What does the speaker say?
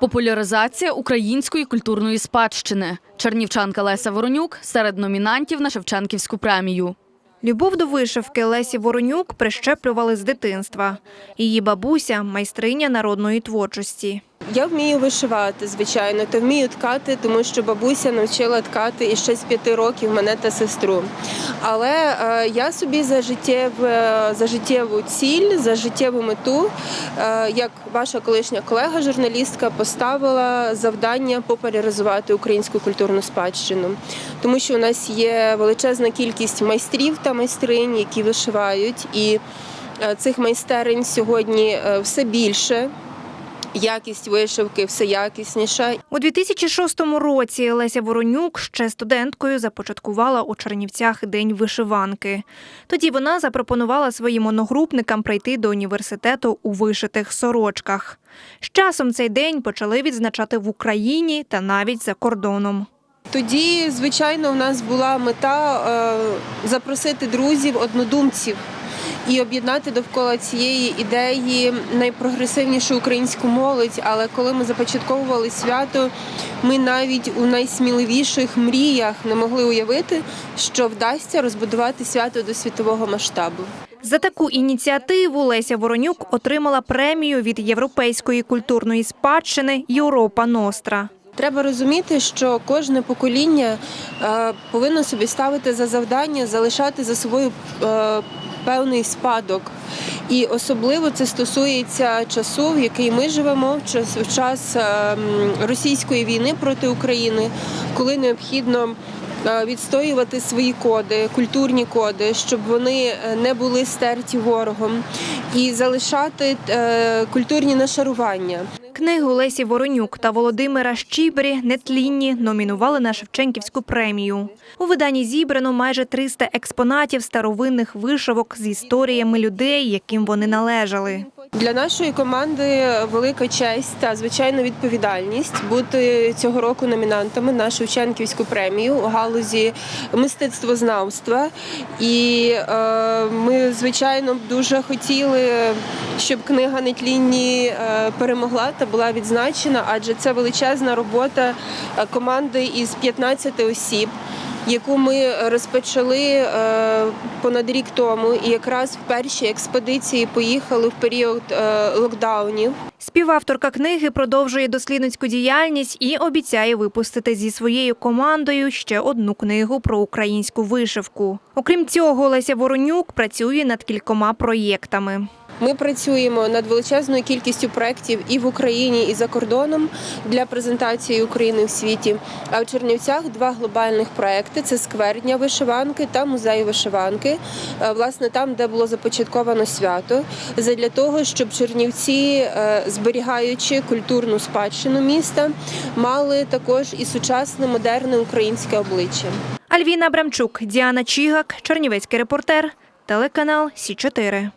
Популяризація української культурної спадщини. Чернівчанка Леся Воронюк серед номінантів на Шевченківську премію. Любов до вишивки Лесі Воронюк прищеплювали з дитинства. Її бабуся майстриня народної творчості. Я вмію вишивати, звичайно, та вмію ткати, тому що бабуся навчила ткати і ще з п'яти років мене та сестру. Але е, я собі за життєве, за життєву ціль, за життєву мету, е, як ваша колишня колега, журналістка, поставила завдання популяризувати українську культурну спадщину, тому що у нас є величезна кількість майстрів та майстринь, які вишивають, і е, цих майстерень сьогодні е, все більше. Якість вишивки все якісніша. У 2006 році Леся Воронюк ще студенткою започаткувала у Чернівцях День вишиванки. Тоді вона запропонувала своїм одногрупникам прийти до університету у вишитих сорочках. З часом цей день почали відзначати в Україні та навіть за кордоном. Тоді, звичайно, в нас була мета е, запросити друзів, однодумців і об'єднати довкола цієї ідеї найпрогресивнішу українську молодь. Але коли ми започатковували свято, ми навіть у найсміливіших мріях не могли уявити, що вдасться розбудувати свято до світового масштабу. За таку ініціативу Леся Воронюк отримала премію від європейської культурної спадщини Європа Ностра. Треба розуміти, що кожне покоління е, повинно собі ставити за завдання залишати за собою е, певний спадок. І особливо це стосується часу, в який ми живемо, в час, в час е, російської війни проти України, коли необхідно е, відстоювати свої коди, культурні коди, щоб вони е, не були стерті ворогом, і залишати е, культурні нашарування. Книгу Лесі Воронюк та Володимира Щібрі Нетлінні номінували на Шевченківську премію. У виданні зібрано майже 300 експонатів старовинних вишивок з історіями людей, яким вони належали. Для нашої команди велика честь та звичайно відповідальність бути цього року номінантами на Шевченківську премію у галузі мистецтвознавства. І е, ми, звичайно, дуже хотіли, щоб книга Нетлінні е, перемогла та була відзначена, адже це величезна робота е, команди із 15 осіб. Яку ми розпочали е, понад рік тому, і якраз в перші експедиції поїхали в період е, локдаунів. Співавторка книги продовжує дослідницьку діяльність і обіцяє випустити зі своєю командою ще одну книгу про українську вишивку. Окрім цього, Леся Воронюк працює над кількома проєктами. Ми працюємо над величезною кількістю проєктів і в Україні, і за кордоном для презентації України в світі. А в Чернівцях два глобальних проекти: це сквер дня вишиванки та музей вишиванки. Е, Власне, там, де було започатковано свято, задля того, щоб Чернівці, е, зберігаючи культурну спадщину міста, мали також і сучасне модерне українське обличчя. Альвіна Абрамчук, Діана Чігак, Чернівецький репортер, телеканал Сі 4